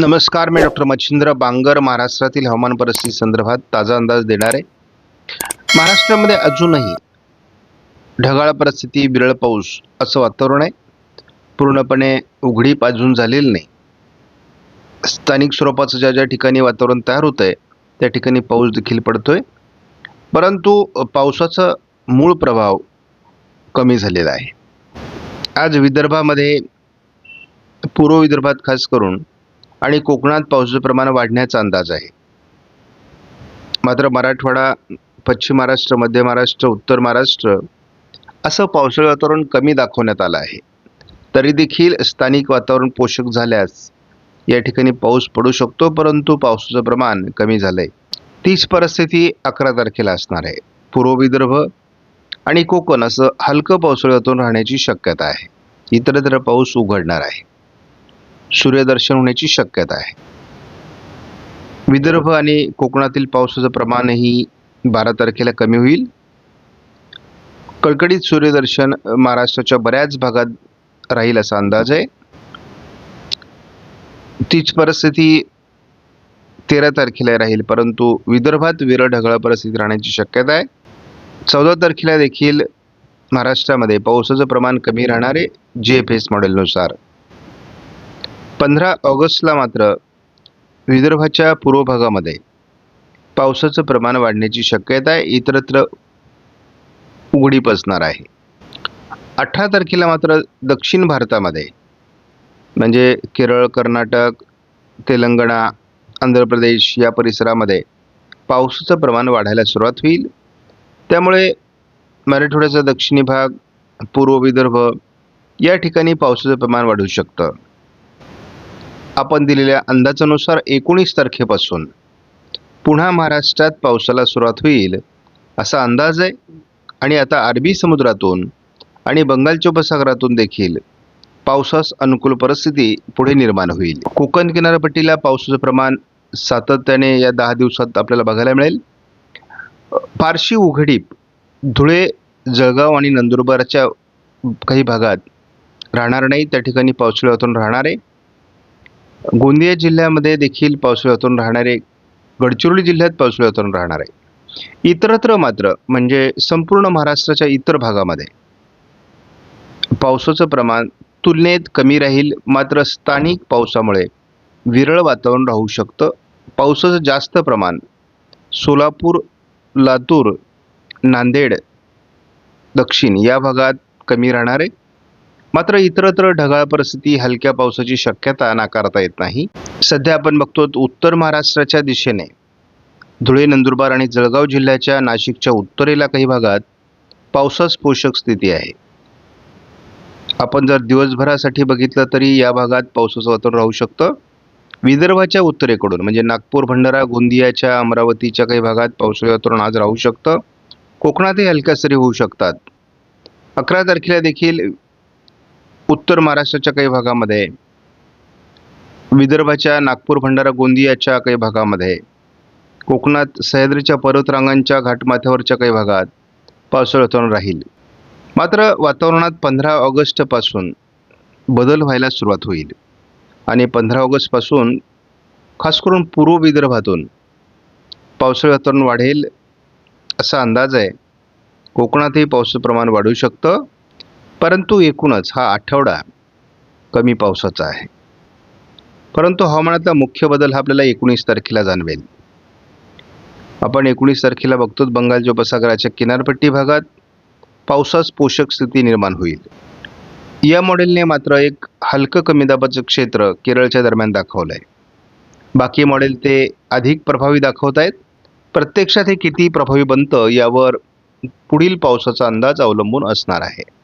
नमस्कार मी डॉक्टर मच्छिंद्र बांगर महाराष्ट्रातील हवामान परिस्थिती संदर्भात ताजा अंदाज देणार. आहे महाराष्ट्रामध्ये अजूनही ढगाळ परिस्थिती विरळ पाऊस असं वातावरण आहे. पूर्णपणे उघडीप अजून झालेली नाही. स्थानिक स्वरूपाचं ज्या ज्या ठिकाणी वातावरण तयार होतं आहे त्या ठिकाणी पाऊस देखील पडतोय. परंतु पावसाचा मूळ प्रभाव कमी झालेला आहे. आज विदर्भामध्ये पूर्व विदर्भात खास करून आणि कोकणात पावसाचं प्रमाण वाढण्याचा अंदाज आहे. मात्र मराठवाडा पश्चिम महाराष्ट्र मध्य महाराष्ट्र उत्तर महाराष्ट्र असं पावसाळी वातावरण कमी दाखवण्यात आलं आहे. तरी देखील स्थानिक वातावरण पोषक झाल्यास या ठिकाणी पाऊस पडू शकतो परंतु पावसाचं प्रमाण कमी झालं आहे तीच परिस्थिती अकरा तारखेला असणार आहे. पूर्व विदर्भ आणि कोकण असं हलकं पावसाळी वातावरण राहण्याची शक्यता आहे. इतरत्र पाऊस उघडणार आहे. सूर्यदर्शन होण्याची शक्यता आहे. विदर्भ आणि कोकणातील पावसाचं प्रमाणही बारा तारखेला कमी होईल. कडकडीत सूर्यदर्शन महाराष्ट्राच्या बऱ्याच भागात राहील असा अंदाज आहे. तीच परिस्थिती तेरा तारखेला राहील परंतु विदर्भात विरळ ढगाळ परिस्थिती राहण्याची शक्यता आहे. चौदा तारखेला देखील महाराष्ट्रामध्ये पावसाचं प्रमाण कमी राहणारे जे एफ एस मॉडेलनुसार. पंधरा ऑगस्टला मात्र विदर्भाच्या पूर्व भागामध्ये पावसाचं प्रमाण वाढण्याची शक्यता आहे इतरत्र उघडीप असणार आहे. अठरा तारखेला मात्र दक्षिण भारतामध्ये म्हणजे केरळ कर्नाटक तेलंगणा आंध्र प्रदेश या परिसरामध्ये पावसाचं प्रमाण वाढायला सुरुवात होईल. त्यामुळे मराठवाड्याचा दक्षिणी भाग पूर्व विदर्भ या ठिकाणी पावसाचं प्रमाण वाढू शकतं. आपण दिलेल्या अंदाजानुसार एकोणीस तारखेपासून पुन्हा महाराष्ट्रात पावसाला सुरुवात होईल असा अंदाज आहे. आणि आता अरबी समुद्रातून आणि बंगालच्या उपसागरातून देखील पावसास अनुकूल परिस्थिती पुढे निर्माण होईल. कोकण किनारपट्टीला पावसाचं प्रमाण सातत्याने या दहा दिवसात आपल्याला बघायला मिळेल. फारशी उघडीप धुळे जळगाव आणि नंदुरबारच्या काही भागात राहणार नाही. त्या ठिकाणी पावसाळ्यातून राहणार आहे. गोंदिया जिल्ह्यामध्ये देखील पावसाळी वातावरण राहणारे गडचिरोली जिल्ह्यात पावसाळी वातावरण राहणार आहे इतरत्र मात्र म्हणजे संपूर्ण महाराष्ट्राच्या इतर भागामध्ये पावसाचं प्रमाण तुलनेत कमी राहील मात्र स्थानिक पावसामुळे विरळ वातावरण राहू शकतं. पावसाचं जास्त प्रमाण सोलापूर लातूर नांदेड दक्षिण या भागात कमी राहणार. आहे मात्र इतरत्र ढगाळ परिस्थिती हलक्या पावसाची शक्यता नाकारता येत नाही. सध्या आपण बघतो उत्तर महाराष्ट्राच्या दिशेने. धुळे नंदुरबार आणि जळगाव जिल्ह्याच्या नाशिकच्या उत्तरेला काही भागात पावसास पोषक स्थिती आहे. आपण जर दिवसभरासाठी बघितलं तरी या भागात पावसाचं वातावरण राहू शकतं. विदर्भाच्या उत्तरेकडून म्हणजे नागपूर भंडारा गोंदियाच्या अमरावतीच्या काही भागात पावसाळी वातावरण आज राहू शकतं. कोकणातही हलक्या सरी होऊ शकतात. अकरा तारखेला देखील उत्तर महाराष्ट्राच्या काही भागामध्ये विदर्भाच्या नागपूर भंडारा गोंदियाच्या काही भागामध्ये कोकणात सह्याद्रीच्या पर्वतरांगांच्या घाटमाथ्यावरच्या काही भागात पावसाळ वातावरण राहील. मात्र वातावरणात पंधरा ऑगस्टपासून बदल व्हायला सुरुवात होईल आणि पंधरा ऑगस्टपासून खास करून पूर्व विदर्भातून पावसाळी वातावरण वाढेल असा अंदाज आहे. कोकणातही पावसाचं प्रमाण वाढू शकतं. परंतु एकूणच हा आठवडा कमी पावसाचा आहे. परंतु हवामानातला मुख्य बदल हा आपल्याला एकोणीस तारखेला जाणवेल. आपण एकोणीस तारखेला बघतोच बंगालच्या उपसागराच्या किनारपट्टी भागात पावसास पोषक स्थिती निर्माण होईल. या मॉडेलने मात्र एक हलकं कमी दाबाचं क्षेत्र केरळच्या दरम्यान दाखवलं आहे बाकी मॉडेल ते अधिक प्रभावी दाखवत आहेत. प्रत्यक्षात हे किती प्रभावी बनतं यावर पुढील पावसाचा अंदाज अवलंबून असणार आहे.